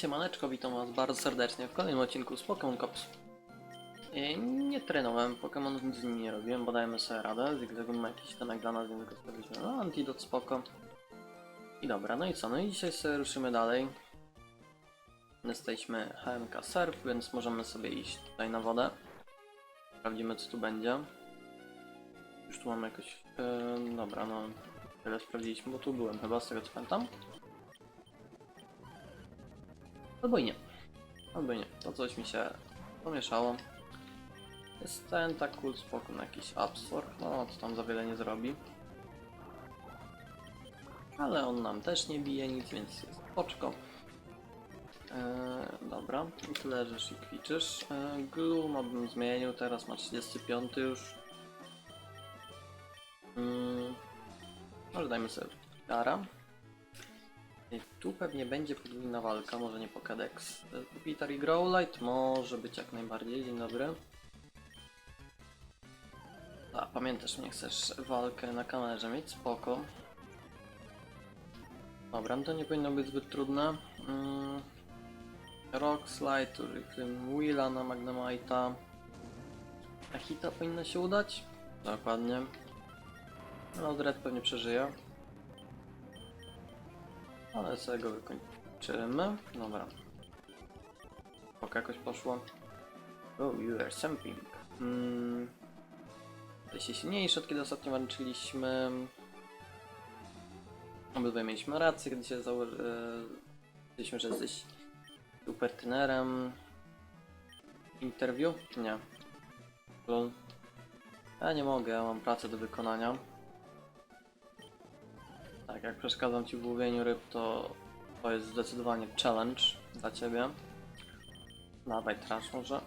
siemaneczko, witam was bardzo serdecznie w kolejnym odcinku z Pokémon Cops. Nie trenowałem Pokémonów, nic z nimi nie robiłem, bo dajemy sobie radę. Zigzagun ma jakiś temek dla nas, więc go sprawiliśmy. No, antidot spoko. I dobra, no i co? No i dzisiaj sobie ruszymy dalej. Jesteśmy HMK Surf, więc możemy sobie iść tutaj na wodę. Sprawdzimy co tu będzie. Już tu mamy jakoś... E, dobra, no... Tyle sprawdziliśmy, bo tu byłem chyba, z tego co pamiętam. Albo i nie. Albo i nie. To coś mi się pomieszało. Jest ten tak cool spoko na jakiś absorb. No, to tam za wiele nie zrobi. Ale on nam też nie bije nic, więc jest poczko. Eee, dobra, i leżysz i kwiczysz. Eee, Gloom bym zmienił, teraz ma 35 już. Mm, może dajmy sobie Gara. Tu pewnie będzie podwójna walka, może nie Pokédex. Peter i Growlite może być jak najbardziej, dzień dobry. A, pamiętasz mnie, chcesz walkę na kamerze mieć? Spoko. Dobra, no to nie powinno być zbyt trudne. Mm. Rock Slide, Willa na Magnemite'a. A hita powinno się udać? Dokładnie. No, Red pewnie przeżyje. Ale sobie go wykończymy. Dobra. Ok, jakoś poszło. Oh, you are something. Mm. Jesteś silniejszy od kiedy ostatnio walczyliśmy. Obydwaj mieliśmy rację, kiedy się założyliśmy, że jesteś super trenerem. Interview? Nie. Ja nie mogę, mam pracę do wykonania. Tak, jak przeszkadzam ci w łowieniu ryb, to to jest zdecydowanie challenge dla ciebie. Dawaj, trash może.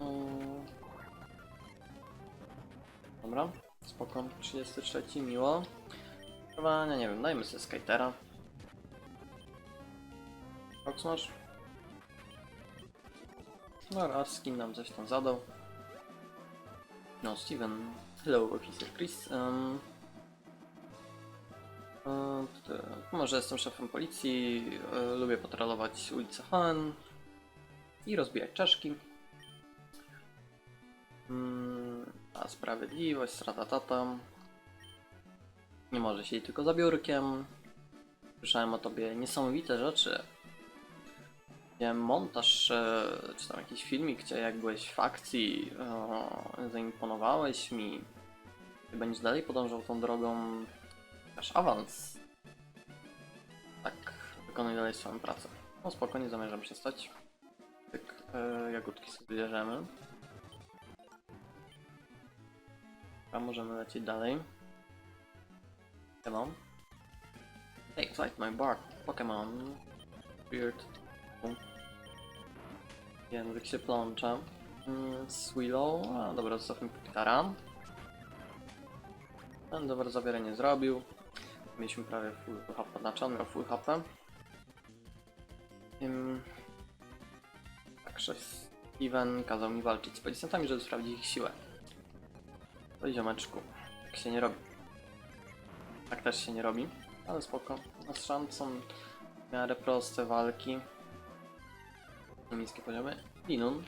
Mm. Dobra, spoko. 33, miło. Trwania, nie wiem, dajmy sobie skatera. Fox masz? No raz, skin nam coś tam zadał. No, Steven. Hello, officer Chris. Um, Może jestem szefem policji, e, lubię patrolować ulicę Han i rozbijać czaszki. Mm, A sprawiedliwość, stratatata. Nie może siedzieć tylko za biurkiem. Słyszałem o tobie niesamowite rzeczy. Widziałem montaż, e, czy tam jakiś filmik, gdzie jak byłeś w akcji, e, zaimponowałeś mi. Ty będziesz dalej podążał tą drogą, Aż awans. Tak, wykonuj dalej swoją pracę. No spokojnie zamierzam przestać. Tak, e, jagódki sobie bierzemy. A możemy lecieć dalej. Come Hey, fight my bark. Pokémon. Weird. Język się plącza. Mm, Swillow. A dobra, zostawmy Pitara. Ten dobre zawiera nie zrobił. Mieliśmy prawie full HP, znaczy on miał full HP. Ym... Także Steven kazał mi walczyć z policjantami, żeby sprawdzić ich siłę. To ziomeczku, tak się nie robi. Tak też się nie robi, ale spoko. Na strzelaniu są w miarę proste walki. Niskie poziomy. Linun.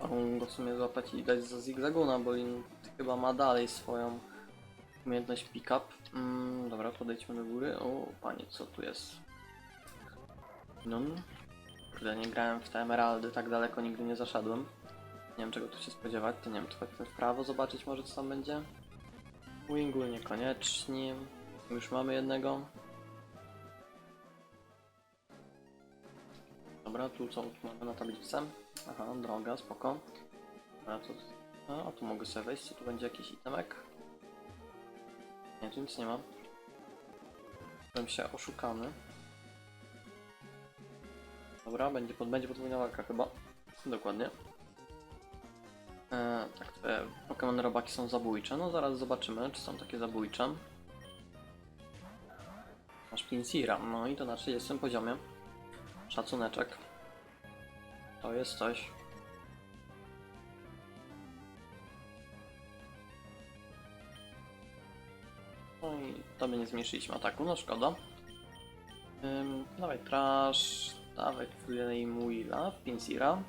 Mogą go w sumie złapać i dać za zigzaguna, bo Lin chyba ma dalej swoją Umiejętność pick-up. Mm, dobra, podejdźmy do góry. O, panie, co tu jest? No. Kurde, nie grałem w te emeraldy, tak daleko nigdy nie zaszedłem. Nie wiem czego tu się spodziewać, to nie wiem, chodźmy w prawo zobaczyć może co tam będzie. Wingul niekoniecznie. Już mamy jednego. Dobra, tu co tu mamy na tabliczce? Aha, droga, spoko. Dobra, to... A, tu mogę sobie wejść, tu będzie jakiś itemek. Nie, tu nic nie ma. Byłem się oszukany. Dobra, będzie, pod, będzie podwójna walka chyba. Dokładnie. E, tak, te Pokémon robaki są zabójcze. No zaraz zobaczymy, czy są takie zabójcze. Masz Pinsira, no i to na 30 poziomie. Szacuneczek. To jest coś. No i tobie nie zmniejszyliśmy ataku, no szkoda. Ym, dawaj trash. dawaj Flameweela, Pinsira.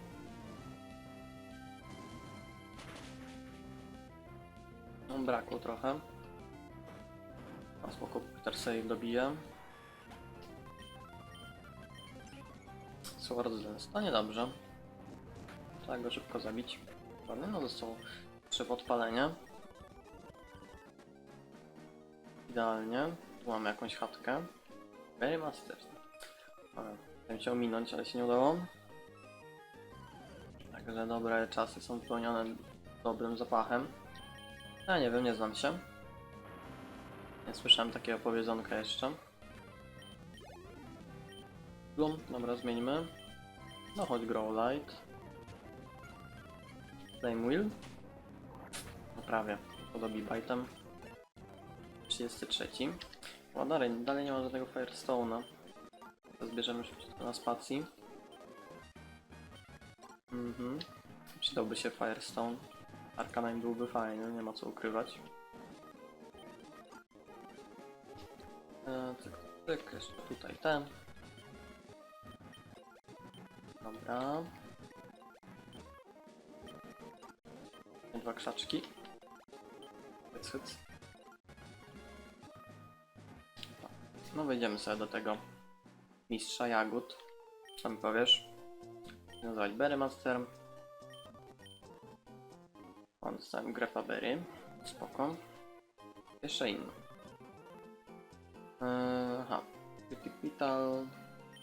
No, brakło trochę. A spoko, Peter save dobije. Sword Dance, to niedobrze. Trzeba go szybko zabić. Ładnie, no zostało trzy podpalenie. Idealnie. Tu mamy jakąś chatkę. Very Master. Ale Chciałem cię ominąć, ale się nie udało. Także dobre czasy są wypełnione dobrym zapachem. Ja nie wiem, nie znam się. Nie słyszałem takiego powiedzonka jeszcze. Bloom, dobra, zmieńmy. No chodź Grow Light. Flame Wheel. No prawie, podobi bajtem. 33. O, dalej, dalej nie ma żadnego Firestone'a. To Zbierzemy szybciutko na spacji. Mhm. Przydałby się Firestone. Arcanine byłby fajny, nie ma co ukrywać. E, cyk, jeszcze tutaj ten. Dobra. Dwa krzaczki. Hyc, hyc. No wejdziemy sobie do tego mistrza jagód. Co mi powiesz? Nazwać Berrymaster. On dostałem Grepa Berry. Spoko. Jeszcze inny. Eee, aha. Pital.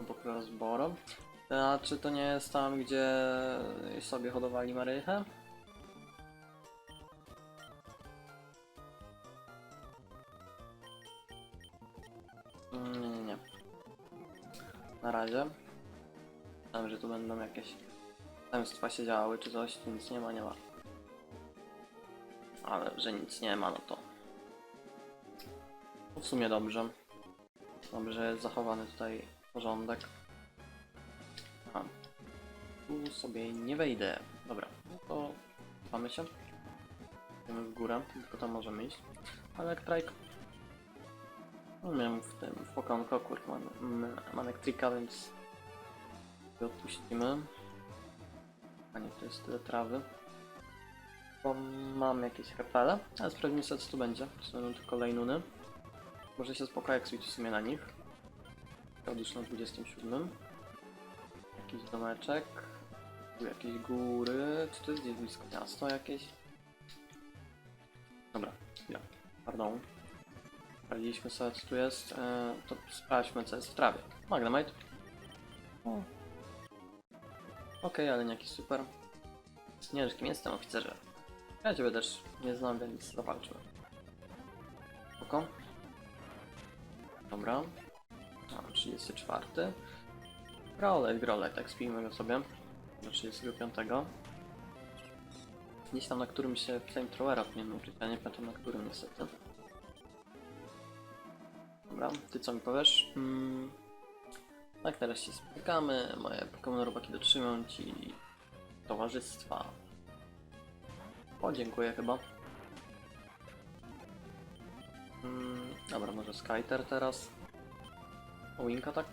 Obok Rozboro. A czy to nie jest tam, gdzie sobie hodowali marychę? Na razie. Myślałem, że tu będą jakieś zemstwa się działały czy coś, tu nic nie ma, nie ma. Ale że nic nie ma, no to w sumie dobrze. Dobrze jest zachowany tutaj porządek. Aha. Tu sobie nie wejdę. Dobra, no to mamy się. Idziemy w górę, tylko tam możemy iść. Electrike. No miałem w tym, w mam, mam Electrika, więc odpuścimy. A nie, to jest tyle trawy. Bo mam jakieś repele, ale sprawdzimy sobie co tu będzie. To będą tylko lejnuny. Może się spoko jak w sumie na nich. Odlicz na 27. Jakiś domeczek. Jakieś góry. Czy to jest gdzieś blisko miasto jakieś? Dobra, chwila. Pardon. Sprawdziliśmy sobie co tu jest. E, to sprawdźmy co jest w trawie. Magnemite. Okej, ale nie jakiś super. Ciężkim jestem oficerze. Ja ciebie też nie znam, więc zawalczyłem. Spoko. Dobra. Mam 34. Growlet, Growlet, tak spijmy go sobie. Do 35. Gdzieś tam na którym się Flamethrowera powinien uczyć, ja nie pamiętam na którym niestety. Dobra, ty co mi powiesz? Hmm. Tak, teraz się spotykamy, moje Pokémon robaki dotrzymują ci towarzystwa. O, dziękuję chyba. Mm, dobra, może Skyter teraz. O, Wing Attack.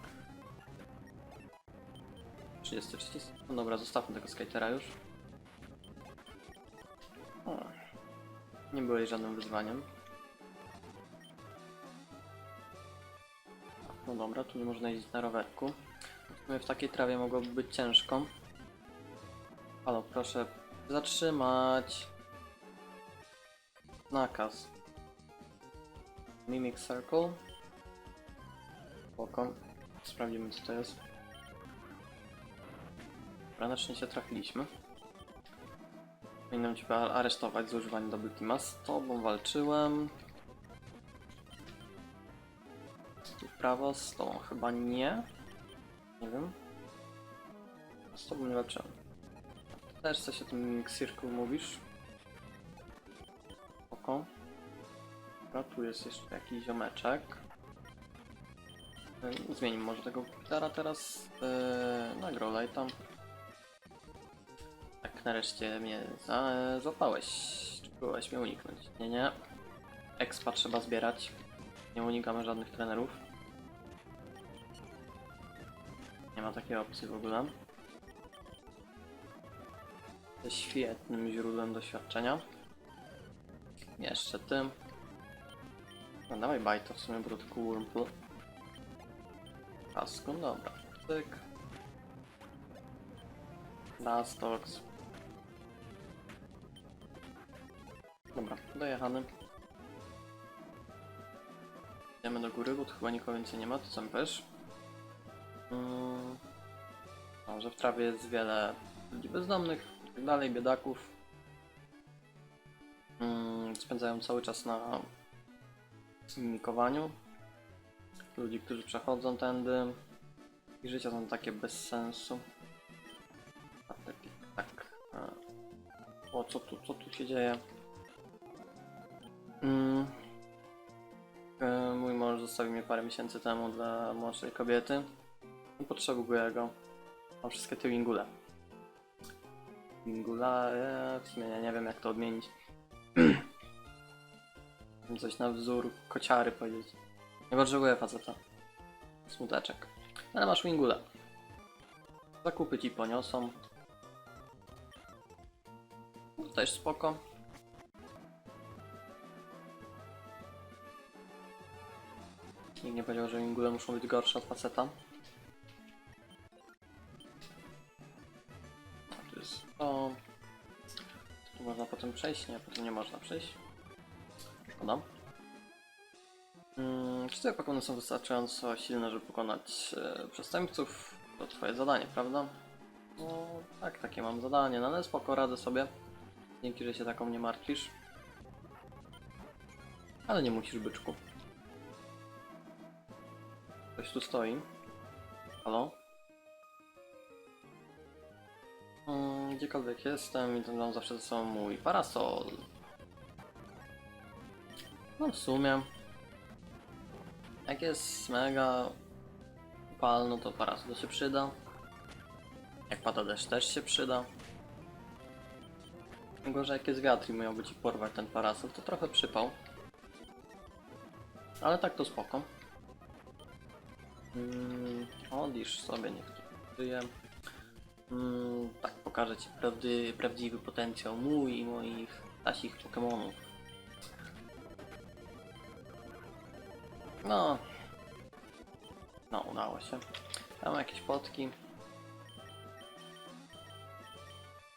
30, 30. No dobra, zostawmy tego Skytera już. O, nie byłeś żadnym wyzwaniem. No dobra, tu nie można jeździć na rowerku. W sumie w takiej trawie mogłoby być ciężko. Halo, proszę zatrzymać. Nakaz. Mimic Circle. Spoko. Sprawdzimy co to jest. Dobra, na szczęście trafiliśmy. Powinienem cię aresztować za używanie double teama. Z tobą walczyłem. Prawo, z tobą chyba nie. Nie wiem. Z tobą nie walczyłem. Też coś o tym Circle mówisz. Oko. Dobra, tu jest jeszcze jakiś ziomeczek. Zmienimy może tego gitara teraz yy, na Growlite'a. Tak, nareszcie mnie za, złapałeś. Czy próbowałeś mnie uniknąć? Nie, nie. Expa trzeba zbierać. Nie unikamy żadnych trenerów. Nie ma takiej opcji w ogóle. Jest świetnym źródłem doświadczenia. Jeszcze tym. No dawaj bajto w sumie, tylko Wurmple. Pasku, dobra. Tyk. Dastox. Dobra, dojechany. Idziemy do góry, bo tu chyba nikogo więcej nie ma, to? Mm. No, że w trawie jest wiele ludzi bezdomnych, i tak dalej, biedaków. Mm, spędzają cały czas na mimikowaniu. Ludzi, którzy przechodzą tędy. Ich życia są takie bez sensu. A tak, tak. O, co tu, co tu się dzieje? Mm. E, Mój mąż zostawił mnie parę miesięcy temu dla młodszej kobiety. Potrzebuję go. Mam wszystkie te wingule. Wingula, e, w sumie ja nie wiem jak to odmienić. Coś na wzór kociary powiedzieć. Nie potrzebuję faceta. Smuteczek. Ale masz wingule. Zakupy ci poniosą. No, też spoko. Nikt nie powiedział, że wingule muszą być gorsze od faceta. Przejść? Nie, potem nie można przejść. Szkoda. Mm, czy te Pokémony są wystarczająco silne, żeby pokonać e, przestępców? To twoje zadanie, prawda? No tak, takie mam zadanie, no ale spoko, radzę sobie. Dzięki, że się taką nie martwisz. Ale nie musisz, byczku. Ktoś tu stoi. Halo? Mm, gdziekolwiek jestem i to mam zawsze ze sobą mój parasol. No w sumie. Jak jest mega upalno, to parasol się przyda. Jak pada deszcz, też się przyda. Że jak jest wiatr i miałby ci porwać ten parasol, to trochę przypał. Ale tak to spoko. Mm, odlisz sobie, żyje. Mm, tak, pokażę ci prawdy, prawdziwy potencjał mój i moich tasich Pokemonów. No. No, udało się. Tam jakieś potki.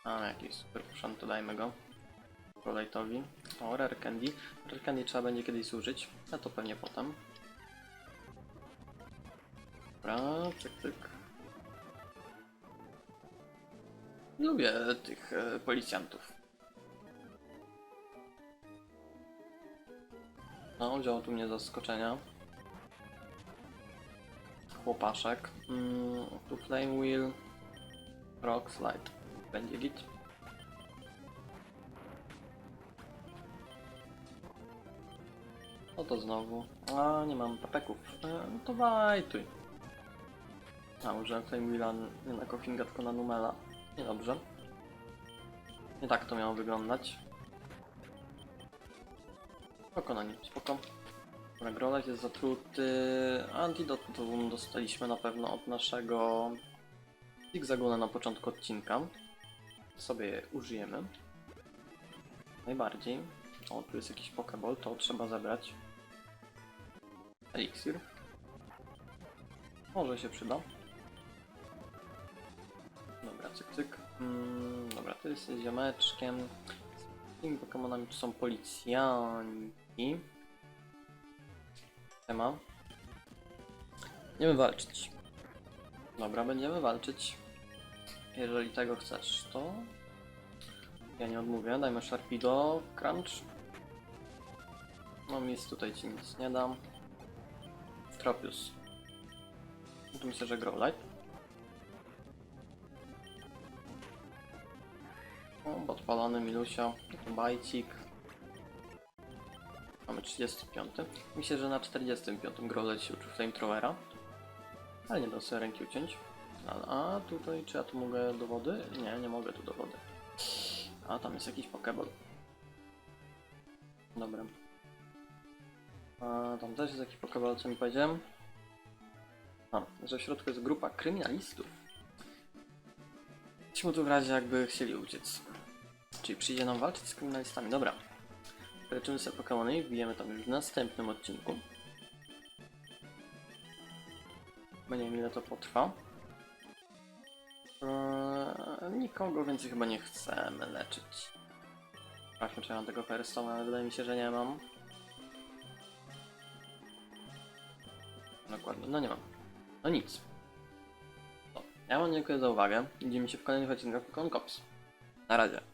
A, jakiś super puszczan, to dajmy go. Kolejtowi. O, Rare Candy. Rare Candy trzeba będzie kiedyś zużyć, a to pewnie potem. Dobra, cyk, cyk. Lubię tych e, policjantów. No, wziął tu mnie zaskoczenia. Chłopaszek. Mm, tu Flame Wheel. Rock Slide. Będzie git. No to znowu. A, nie mam papeków. E, no to wajtuj. A, użyłem Flame Wheela nie na Koffinga, tylko na Numela. Niedobrze. Nie tak to miało wyglądać. Spoko na nim, spoko. Nagrolek jest zatruty. Antidotum dostaliśmy na pewno od naszego Zigzaguna na początku odcinka. Sobie je użyjemy. Najbardziej. O, tu jest jakiś Pokeball, to trzeba zebrać. Elixir. Może się przyda. Cyk, cyk. Mm, dobra, to jest ziomeczkiem. Z tymi Pokemonami tu są policjanci. Tema. Będziemy walczyć. Dobra, będziemy walczyć. Jeżeli tego chcesz, to... Ja nie odmówię, dajmy Sharpido, Crunch. No nic tutaj ci nic nie dam. Tropius. No Tu myślę, że Growlite. O, podpalony Milusio, bajcik. Mamy 35. Myślę, że na 45 Growlite się uczył Flamethrowera. Ale nie da sobie ręki uciąć. A, a tutaj, czy ja tu mogę do wody? Nie, nie mogę tu do wody. A tam jest jakiś Pokeball. Dobra. A tam też jest jakiś Pokeball, co mi powiedziałem. A, że w środku jest grupa kryminalistów. Ci tu w razie jakby chcieli uciec. Czyli przyjdzie nam walczyć z kryminalistami. Dobra. Leczymy sobie Pokemony i wbijemy tam już w następnym odcinku. Nie wiem ile to potrwa. Eee, nikogo więcej chyba nie chcemy leczyć. Sprawdźmy czy ja mam tego Firestone, ale wydaje mi się, że nie mam. Dokładnie, no nie mam. No nic. Ja wam dziękuję za uwagę. Widzimy się w kolejnych odcinkach Pokemon Cops. Na razie.